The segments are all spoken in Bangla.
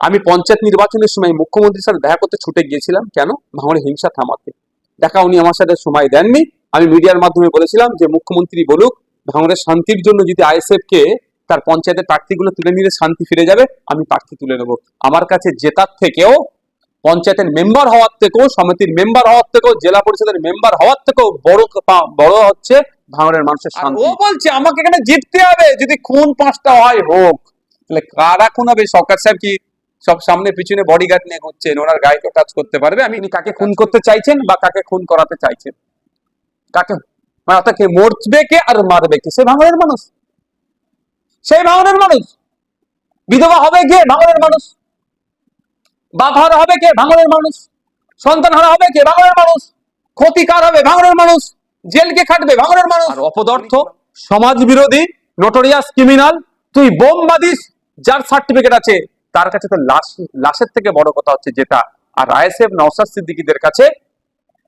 আমি পঞ্চায়েত নির্বাচনের সময় মুখ্যমন্ত্রীর সাথে দেখা করতে ছুটে গিয়েছিলাম। কেন? ভাঙড়ে হিংসা থামাতে। দেখা উনি আমার সাথে সময় দেননি। আমি মিডিয়ার মাধ্যমে বলেছিলাম যে মুখ্যমন্ত্রী বলুক ভাঙড়ের শান্তির জন্য যদি আইএসএফ কে তার পঞ্চায়েতের প্রার্থীগুলো তুলে নিলে শান্তি ফিরে যাবে আমি প্রার্থী তুলে নেব। আমার কাছে জেতার থেকেও পঞ্চায়েতের মেম্বার হওয়ার থেকেও সমিতির মেম্বার হওয়ার থেকেও জেলা পরিষদের মেম্বার হওয়ার থেকেও বড় বড় হচ্ছে ভাঙড়ের মানুষের শান্তি ও বলছে আমাকে এখানে জিততে হবে। যদি খুন পাঁচটা হয় হোক। তাহলে কারা খুন হবে? সরকার সাহেব কি সব সামনে পিছনে বডিগার্ড নিয়ে ঘুরছেন, ওনার গায়ে কেউ টাচ করতে পারবে। আমি কাকে খুন করতে চাইছেন বা কাকে খুন করাতে চাইছেন? কাকে? মানে অর্থাৎ কে মরবে কে আর মারবে কে? সে ভাঙড়ের মানুষ। সেই ভাঙড়ের মানুষ। বিধবা হবে কে? ভাঙড়ের মানুষ। বাপ হবে কে? ভাঙড়ের মানুষ। সন্তান হারা হবে কে? ভাঙড়ের মানুষ। ক্ষতিকার হবে ভাঙড়ের মানুষ। জেলকে খাটবে ভাঙড়ের মানুষ। আর অপদার্থ সমাজ বিরোধী নোটোরিয়াস ক্রিমিনাল তুই বোম বাদিস যার সার্টিফিকেট আছে। তার কাছে তো লাশ লাশের থেকে বড় কথা হচ্ছে যেটা আর আইএসএফ নওসাদ সিদ্দিকীদের কাছে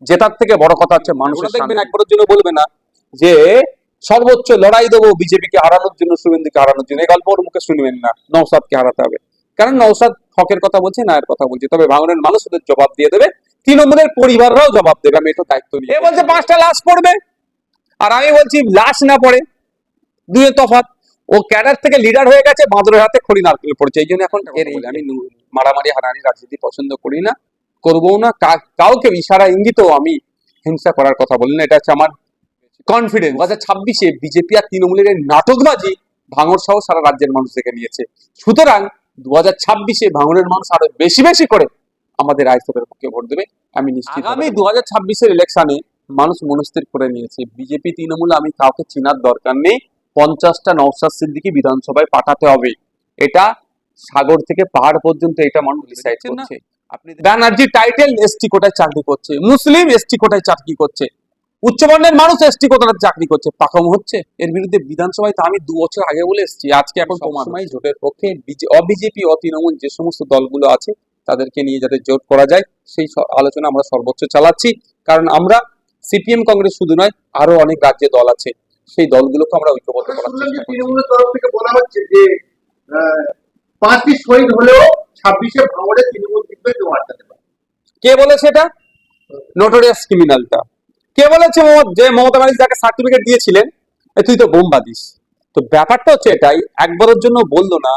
জেতার থেকে বড় কথা হচ্ছে মানুষের দেখবেন একবারের জন্য বলবে না যে সর্বোচ্চ লড়াই দেবো বিজেপিকে হারানোর জন্য শুভেন্দুকে হারানোর জন্য। এই গল্প ওর মুখে শুনবেন না নওসাদকে হারাতে হবে। কারণ নওসাদ হকের কথা বলছে নায়ের কথা বলছে। তবে ভাঙনের মানুষ ওদের জবাব দিয়ে দেবে তৃণমূলের পরিবাররাও জবাব দেবে আমি এটা দায়িত্ব নিয়ে বলছে পাঁচটা লাশ পড়বে আর আমি বলছি লাশ না পড়ে দুয়ে তফাৎ। ও ক্যাডার থেকে লিডার হয়ে গেছে বাঁদরের হাতে খড়ি নারকেল পড়ছে এই জন্য এখন এর আমি মারামারি হারানি রাজনীতি পছন্দ করি না করব না কাউকে ইশারা ইঙ্গিতও আমি হিংসা করার কথা বলি না এটা হচ্ছে আমার কনফিডেন্স দু হাজার ছাব্বিশে বিজেপি আর তৃণমূলের নাটকবাজি ভাঙর সহ সারা রাজ্যের মানুষ দেখে নিয়েছে। সুতরাং দু হাজার ছাব্বিশে ভাঙনের মানুষ আরও বেশি বেশি করে আমাদের আইসবের পক্ষে ভোট দেবে আমি নিশ্চিত আমি দু হাজার ছাব্বিশের ইলেকশনে মানুষ মনস্থির করে নিয়েছে। বিজেপি তৃণমূল আমি কাউকে চিনার দরকার নেই। পঞ্চাশটা নওসাদ সিদ্দিকি বিধানসভায় পাঠাতে হবে। এটা সাগর থেকে পাহাড় পর্যন্ত এটা মানুষ ডিসাইড করছে। আপনি ব্যানার্জি টাইটেল এসটি কোটায় চাকরি করছে। মুসলিম এসটি কোটায় চাকরি করছে। উচ্চবর্ণের মানুষ এসটি কোটায় চাকরি করছে। পাকাম হচ্ছে। এর বিরুদ্ধে বিধানসভায় তো আমি দু বছর আগে বলে এসেছি। আজকে এখন সময় জোটের পক্ষে অবিজেপি অতৃণমূল যে সমস্ত দলগুলো আছে তাদেরকে নিয়ে যাতে জোট করা যায় সেই আলোচনা আমরা সর্বোচ্চ চালাচ্ছি। কারণ আমরা সিপিএম কংগ্রেস শুধু নয় আরও অনেক রাজ্যে দল আছে। সেই দলগুলোকে আমরা ঐক্যবদ্ধ করার চেষ্টা তৃণমূলের তরফ থেকে বলা হচ্ছে যে পাঁচটি শহীদ হলেও ছাব্বিশে ভাঙড়ে তৃণমূল জিতবে কেউ আটকাতে পারে কে বলেছে এটা নোটোরিয়াস ক্রিমিনালটা কে বলেছে যে মমতা ব্যানার্জি যাকে সার্টিফিকেট দিয়েছিলেন তুই তো বোম বাদিস তো ব্যাপারটা হচ্ছে এটাই একবারের জন্য বলল না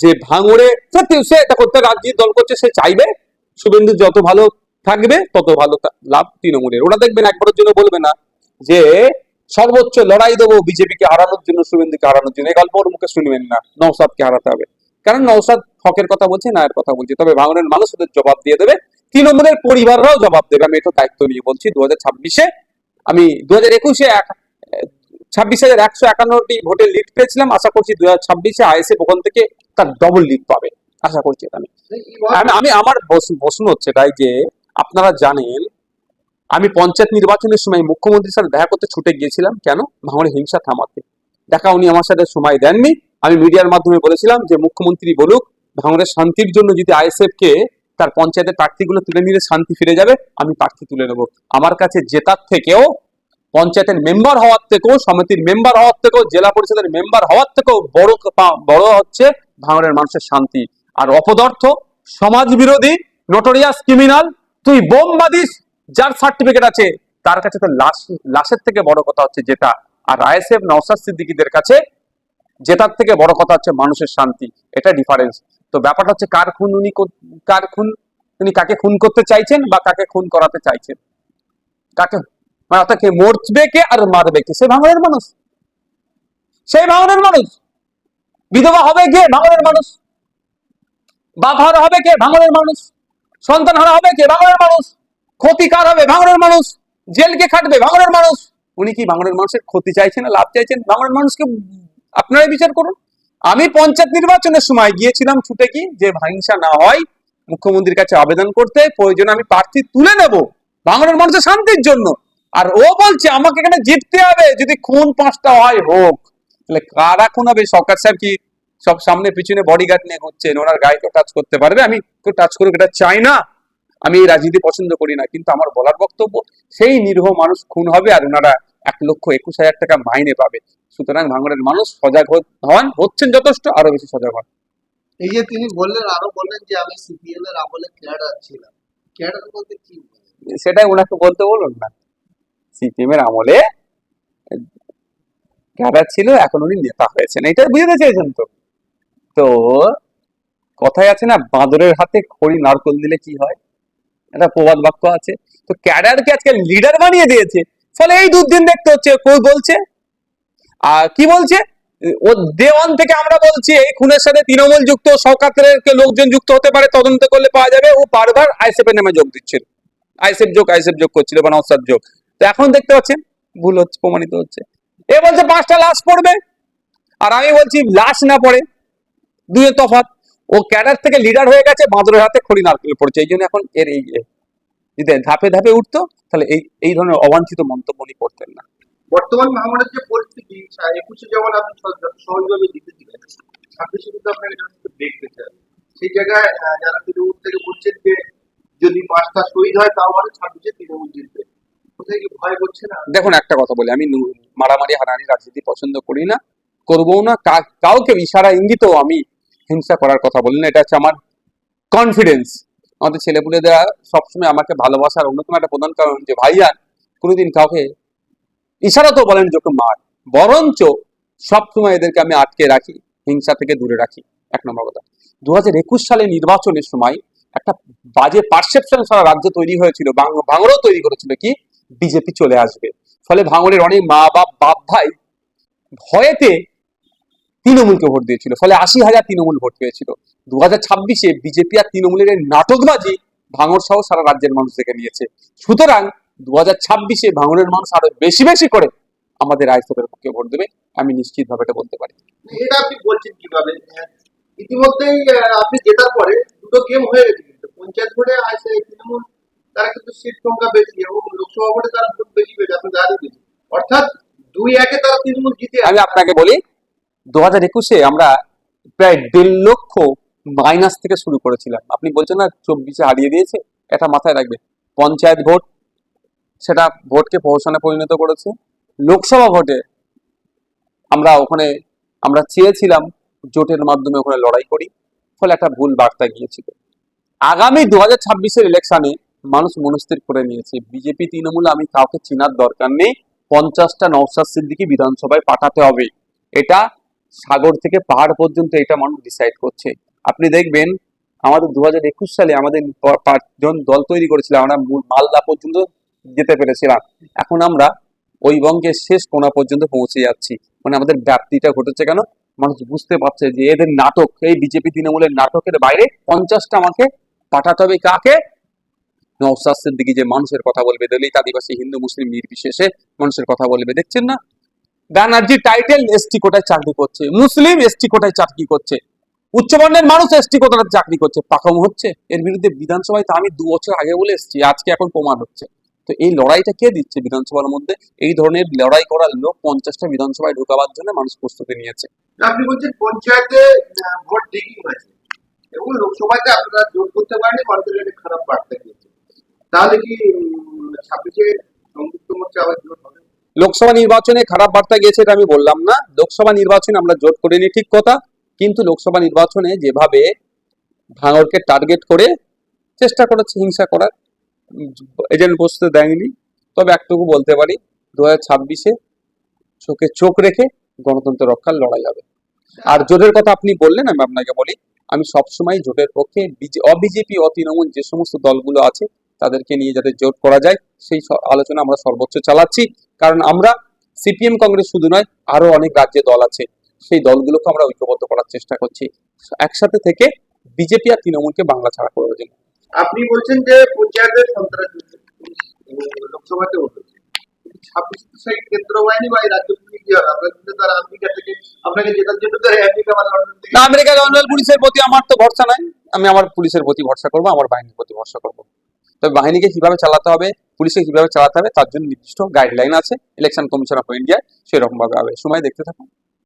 যে ভাঙড়ে সত্যি সে এটা করতে রাজ্যের দল করছে সে চাইবে। শুভেন্দু যত ভালো থাকবে তত ভালো লাভ তৃণমূলের। ওরা দেখবেন একবারের জন্য বলবে না যে সর্বোচ্চ লড়াই দেবো বিজেপিকে, হারানোর জন্য শুভেন্দুকে হারানোর জন্য। এই গল্প ওর মুখে শুনবেন না। নওসাদকে হারাতে হবে। কারণ নওসাদ হকের কথা বলছে নায়ের কথা বলছে। তবে ভাঙনের মানুষ ওদের জবাব দিয়ে দেবে, তৃণমূলের পরিবাররাও জবাব দেবে। আমি এটা দায়িত্ব নিয়ে বলছি দু হাজার ছাব্বিশে আমি দু হাজার একুশে ছাব্বিশ হাজার একশো একান্নটি ভোটে লিড পেয়েছিলাম। আশা করছি দু হাজার ছাব্বিশে আইএসএফ ওখান থেকে তার ডবল লিড পাবে। আশা করছি আমি। আমি আমি, আমার প্রশ্ন হচ্ছে তাই যে, আপনারা জানেন আমি পঞ্চায়েত নির্বাচনের সময় মুখ্যমন্ত্রীর সাথে দেখা করতে ছুটে গিয়েছিলাম। কেন? ভাঙড়ে হিংসা থামাতে। দেখা উনি আমার সাথে সময় দেননি। আমি মিডিয়ার মাধ্যমে বলেছিলাম যে মুখ্যমন্ত্রী বলুক ভাঙড়ের শান্তির জন্য যদি আইএসএফ কে তার পঞ্চায়েতের প্রার্থীগুলো তুলে নিলে শান্তি ফিরে যাবে, আমি প্রার্থী তুলে নেব। আমার কাছে জেতার থেকেও, পঞ্চায়েতের মেম্বার হওয়ার থেকেও, সমিতির মেম্বার হওয়ার থেকেও, জেলা পরিষদের মেম্বার হওয়ার থেকেও বড় বড় হচ্ছে ভাঙড়ের মানুষের শান্তি। আর অপদার্থ সমাজ বিরোধী নোটোরিয়াস ক্রিমিনাল তুই বোম বাদিস যার সার্টিফিকেট আছে, তার কাছে তো লাশ, লাশের থেকে বড় কথা হচ্ছে যেটা। আর আইএসএফ নওসাদ সিদ্দিকীদের কাছে জেতার থেকে বড় কথা হচ্ছে মানুষের শান্তি, এটা ডিফারেন্স তো ব্যাপারটা হচ্ছে কার খুন উনি কার খুন, উনি কাকে খুন করতে চাইছেন বা কাকে খুন করাতে চাইছেন? কাকে মানে কে মরবে কে আর মারবে কে? সে ভাঙনের মানুষ। সেই ভাঙনের মানুষ। বিধবা হবে কে? ভাঙনের মানুষ। বাপ হারা হবে কে? ভাঙনের মানুষ। সন্তান হারা হবে কে? ভাঙনের মানুষ। ক্ষতিকার হবে ভাঙনের মানুষ, জেলকে খাটবে ভাঙনের মানুষ। উনি কি ভাঙনের মানুষের ক্ষতি চাইছেন না লাভ চাইছেন? ভাঙনের মানুষকে আপনারাই বিচার করুন। আমি পঞ্চায়েত নির্বাচনের সময় গিয়েছিলাম ছুটে কি যে হিংসা না হয়, মুখ্যমন্ত্রীর কাছে আবেদন করতে প্রয়োজনে আমি প্রার্থী তুলে নেব বাংলার মানুষের শান্তির জন্য। আর ও বলছে, আমাকে এখানে জিততে হবে, যদি খুন পাঁচটা হয়, হোক। তাহলে কারা খুন হবে? সরকার সাহেব কি সব সামনে পিছনে বডিগার্ড নিয়ে ঘুরছেন? ওনার গায়ে কেউ টাচ করতে পারবে? আমি কেউ টাচ করুক, এটা চাই না। আমি এই রাজনীতি পছন্দ করি না কিন্তু আমার বলার বক্তব্য সেই নিরীহ মানুষ খুন হবে আর ওনারা এক লক্ষ একুশ হাজার টাকা মাইনে পাবে। সুতরাং ভাঙড়ের মানুষ সজাগ হন হচ্ছেন যথেষ্ট আরও বেশি সজাগ হন। এই যে তিনি বললেন আরও বললেন যে আমি সিপিএম এর আমলে ক্যাডার ছিলাম। ক্যাডার বলতে কি সেটাই ওনাকে বলতে বলুন না। সিপিএম এর আমলে ক্যাডার ছিল এখন উনি নেতা হয়েছেন। এটা বুঝতে চেয়েছেন তো? তো কথায় আছে না বাঁদরের হাতে খড়ি নারকল দিলে কি হয়? একটা প্রবাদ বাক্য আছে। তো ক্যাডারকে আজকে লিডার বানিয়ে দিয়েছে। ফলে এই দুদিন দেখতে হচ্ছে কই বলছে? আর কি বলছে? ও দেওয়ান থেকে আমরা বলছি, এই খুনের সাথে তৃণমূল যুক্ত সরকারের লোকজন যুক্ত হতে পারে, তদন্ত করলে পাওয়া যাবে। ও বারবার আইসেফ এর নামে যোগ দিচ্ছিল। আইসেফ যোগ আইসেফ যোগ করছিল, বা নওসাদ যোগ। তো এখন দেখতে পাচ্ছেন, ভুল হচ্ছে, প্রমাণিত হচ্ছে। এ বলছে, পাঁচটা লাশ পড়বে। আর আমি বলছি, লাশ না পড়ে দুয়ে তফাৎ। ও ক্যাডার থেকে লিডার হয়ে গেছে বাঁদরের হাতে খড়ি নারকেল পড়ছে। এই জন্য এখন এর এই। যদি ধাপে ধাপে উঠতো তাহলে এই এই ধরনের অবাঞ্ছিত মন্তব্য উনি করতেন না। বর্তমান মহামারীর যে পরিস্থিতি একুশে যেমন আপনি সহজভাবে দিতে দিলেন ছাব্বিশে কিন্তু আপনাকে দেখতে চান সেই জায়গায় যারা তৃণমূল থেকে বলছেন যে যদি পাঁচটা শহীদ হয় তাও মানে ছাব্বিশে তৃণমূল জিতবে। কোথায় কি ভয় করছে না? দেখুন একটা কথা বলি আমি মারামারি হারানি রাজনীতি পছন্দ করি না করব না কাউকে ইশারা ইঙ্গিতও আমি হিংসা করার কথা বলি না, এটা হচ্ছে আমার কনফিডেন্স আমাদের ছেলেপুলেরা সবসময় আমাকে ভালোবাসার অন্যতম একটা প্রধান কারণ যে ভাইয়ান কোনোদিন কাউকে ইশারা তো বলেন যে মার। বরঞ্চ সবসময় এদেরকে আমি আটকে রাখি, হিংসা থেকে দূরে রাখি। এক নম্বর কথা। দু হাজার একুশ সালে নির্বাচনের সময় একটা বাজে পারসেপশন সারা রাজ্যে তৈরি হয়েছিল ভাঙড়ও তৈরি করেছিল কি? বিজেপি চলে আসবে। ফলে ভাঙড়ের অনেক মা বাপ বাপ ভাই ভয়েতে তৃণমূলকে ভোট দিয়েছিল। ফলে আশি হাজার তৃণমূল ভোট পেয়েছিল। দু হাজার ছাব্বিশে বিজেপি আর তৃণমূলের নাটকবাজি ভাঙড় সহ সারা রাজ্যের মানুষ দেখে নিয়েছে। সুতরাং দু হাজার ছাব্বিশে ভাঙড়ের মানুষ আরও বেশি বেশি করে আমাদের আইসবের পক্ষে ভোট দেবে। আমি নিশ্চিতভাবে এটা বলতে পারি। এটা আপনি বলছেন কীভাবে? ইতিমধ্যেই আপনি জেতার পরে দুটো গেম হয়ে গেছে কিন্তু। পঞ্চায়েত ভোটে আছে তৃণমূল তারা কিন্তু সিট সংখ্যা বেশি এবং লোকসভা ভোটে তারা ভোট বেশি পেয়েছে। আপনি বেশি অর্থাৎ দুই একে তারা তৃণমূল জিতে আমি আপনাকে বলি দু হাজার একুশে আমরা প্রায় দেড় লক্ষ মাইনাস থেকে শুরু করেছিলাম। আপনি বলছেন না চব্বিশে হারিয়ে দিয়েছে? এটা মাথায় রাখবে পঞ্চায়েত ভোট, সেটা ভোটকে প্রহসনে পরিণত করেছে। লোকসভা ভোটে আমরা ওখানে, আমরা চেয়েছিলাম জোটের মাধ্যমে ওখানে লড়াই করি, ফলে একটা ভুল বার্তা গিয়েছিল। আগামী দু হাজার ছাব্বিশের ইলেকশনে মানুষ মনস্থির করে নিয়েছে। বিজেপি, তৃণমূল, আমি কাউকে চেনার দরকার নেই। পঞ্চাশটা নওসাদ সিদ্দিকি বিধানসভায় পাঠাতে হবে। এটা সাগর থেকে পাহাড় পর্যন্ত এটা মানুষ ডিসাইড করছে। আপনি দেখবেন, আমাদের দু হাজার একুশ সালে আমাদের পাঁচজন দল তৈরি করেছিলাম আমরা মালদা পর্যন্ত যেতে পেরেছিলাম। এখন আমরা ওই বঙ্গের শেষ কোনা পর্যন্ত পৌঁছে যাচ্ছি। মানে আমাদের ব্যাপ্তিটা ঘটেছে কেন? মানুষ বুঝতে পারছে যে এদের নাটক, এই বিজেপি তৃণমূলের নাটকের বাইরে পঞ্চাশটা আমাকে পাঠাতে হবে কাকে? নওসাদ দিকে যে মানুষের কথা বলবে, দলিত আদিবাসী, হিন্দু, মুসলিম নির্বিশেষে মানুষের কথা বলবে। দেখছেন না? ব্যানার্জি টাইটেল এসটি কোটায় চাকরি করছে। মুসলিম এসটি কোটায় চাকরি করছে। উচ্চবর্ণের মানুষ এসটি কোটায় চাকরি করছে। পাকম হচ্ছে। এর বিরুদ্ধে বিধানসভায় তো আমি দু বছর আগে বলে এসেছি, আজকে এখন প্রমাণ হচ্ছে। তো এই লড়াইটা কে দিচ্ছে বিধানসভার মধ্যে? এই ধরনের লড়াই করার লোক পঞ্চাশটা বিধানসভায় ঢোকাবার জন্য মানুষ প্রস্তুতি নিয়েছে। আপনি বলছেন পঞ্চায়েতে ভোট ডিগিং হয়েছে। এবং লোকসভাতে আপনারা জোর করতে পারেনি মানুষের খারাপ বার্তা দিয়েছে। তাহলে কি ছাব্বিশে সংযুক্ত মোর্চা আবার জোর লোকসভা নির্বাচনে খারাপ বার্তা গিয়েছে এটা আমি বললাম না। লোকসভা নির্বাচনে আমরা জোট করিনি, ঠিক কথা। কিন্তু লোকসভা নির্বাচনে যেভাবে ভাঙরকে টার্গেট করে চেষ্টা করেছে হিংসা করার, এজেন্ট বসতে দেয়নি। তবে একটুকু বলতে পারি, দু হাজার ছাব্বিশে চোখে চোখ রেখে গণতন্ত্র রক্ষার লড়াই হবে। আর জোটের কথা আপনি বললেন, আমি আপনাকে বলি, আমি সবসময় জোটের পক্ষে, বিজে- অবিজেপি, অতৃণমূল যে সমস্ত দলগুলো আছে, তাদেরকে নিয়ে যাতে জোট করা যায়, সেই আলোচনা আমরা সর্বোচ্চ চালাচ্ছি। কারণ আমরা সিপিএম কংগ্রেস শুধু নয় আরও অনেক রাজ্যে দল আছে। সেই দলগুলোকে আমরা ঐক্যবদ্ধ করার চেষ্টা করছি। একসাথে থেকে বিজেপি আর তৃণমূলকে বাংলা ছাড়া করব জন্য আপনি বলছেন যে পঞ্চায়েতের সন্ত্রাস লোকসভাতে ছাব্বিশ সাইড কেন্দ্র বাহিনী বা এই রাজ্য কি হবে? তারা আমেরিকা থেকে আপনাকে জন্য আমেরিকা জেনারেল পুলিশের প্রতি আমার তো ভরসা নাই। আমি আমার পুলিশের প্রতি ভরসা করব আমার বাহিনীর প্রতি ভরসা করব। তবে বাহিনীকে কীভাবে চালাতে হবে, পুলিশকে কীভাবে চালাতে হবে, তার জন্য নির্দিষ্ট গাইডলাইন আছে ইলেকশন কমিশন অফ ইন্ডিয়া সেরকম ভাবে হবে। সময় দেখতে থাকুন।